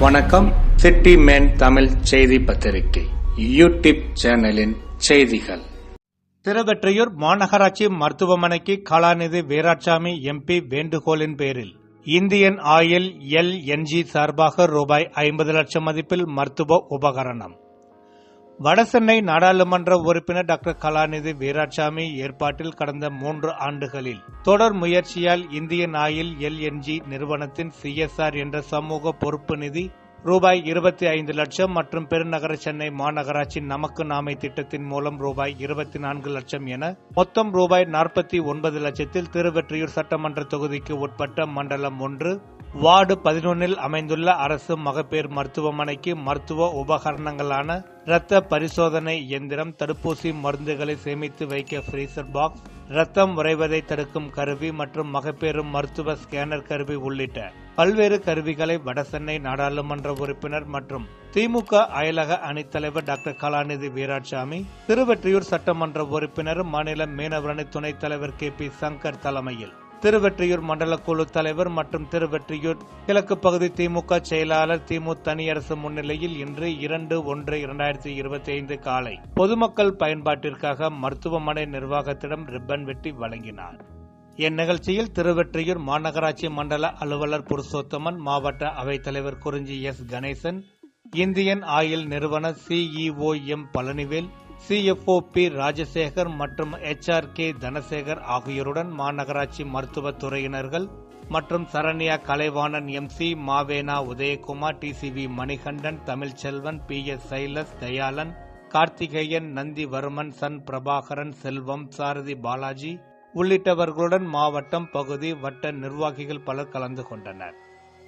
வணக்கம். City man Tamil செய்தி பத்திரிகை யூடியூப் சேனலின் செய்திகள். திருவெற்றியூர் மாநகராட்சி மருத்துவமனைக்கு கலாநிதி வீராசாமி எம்பி வேண்டுகோளின் பேரில் இந்தியன் ஆயில் எல் என்ஜி சார்பாக ரூபாய் ஐம்பது லட்சம் மதிப்பில் மருத்துவ உபகரணம். வடசென்னை நாடாளுமன்ற உறுப்பினர் டாக்டர் கலாநிதி வீராசாமி ஏற்பாட்டில் கடந்த மூன்று ஆண்டுகளில் தொடர் முயற்சியால் இந்தியன் ஆயில் எல்என்ஜி நிறுவனத்தின் சிஎஸ்ஆர் என்ற சமூக பொறுப்பு நிதி ரூபாய் இருபத்தி ஐந்து லட்சம் மற்றும் பெருநகர சென்னை மாநகராட்சி நமக்கு நாமை திட்டத்தின் மூலம் ரூபாய் இருபத்தி நான்கு லட்சம் என மொத்தம் ரூபாய் நாற்பத்தி ஒன்பது லட்சத்தில் திருவெற்றியூர் சட்டமன்ற தொகுதிக்கு உட்பட்ட மண்டலம் ஒன்று வார்டு பதினொன்னில் அமைந்துள்ள அரசு மகப்பேறு மருத்துவமனைக்கு மருத்துவ உபகரணங்களான இரத்த பரிசோதனை இயந்திரம் தடுப்பூசி மருந்துகளை சேமித்து வைக்க ஃப்ரீசர் பாக்ஸ் ரத்தம் உறைவதை தடுக்கும் கருவி மற்றும் மகப்பேறு மருத்துவ ஸ்கேனர் கருவி உள்ளிட்ட பல்வேறு கருவிகளை வடசென்னை நாடாளுமன்ற உறுப்பினர் மற்றும் திமுக அயலக அணித்தலைவர் டாக்டர் கலாநிதி வீராட்சாமி திருவெற்றியூர் சட்டமன்ற உறுப்பினர் மாநில மீனவரணி துணைத் தலைவர் கே பி சங்கர் தலைமையில் திருவெற்றியூர் மண்டல குழு தலைவர் மற்றும் திருவெற்றியூர் கிழக்கு பகுதி திமுக செயலாளர் திமு தனியரசு முன்னிலையில் இன்று இரண்டு ஒன்று இரண்டாயிரத்தி இருபத்தி ஐந்து காலை பொதுமக்கள் பயன்பாட்டிற்காக மருத்துவமனை நிர்வாகத்திடம் ரிப்பன் வெட்டி வழங்கினார். இந்நிகழ்ச்சியில் திருவெற்றியூர் மாநகராட்சி மண்டல அலுவலர் புருஷோத்தமன் மாவட்ட அவைத்தலைவர் Kurinji S. Ganesan Indian Oil நிறுவன CEO M. Palanivel CFO P. Rajasekar மற்றும் எச்ஆர் கே. தனசேகர் ஆகியோருடன் மாநகராட்சி மருத்துவத் துறையினர்கள் மற்றும் Saranya Kalaivanan M. C. Mavena Udayakumar DCV Manikandan Tamilselvan P. S. Silas Dayalan Karthikeyan Nandivarman Sun Prabhakaran Selvam Sarathi Balaji உள்ளிட்டவர்களுடன் மாவட்டம் பகுதி வட்ட நிர்வாகிகள் பலர் கலந்து கொண்டனர்.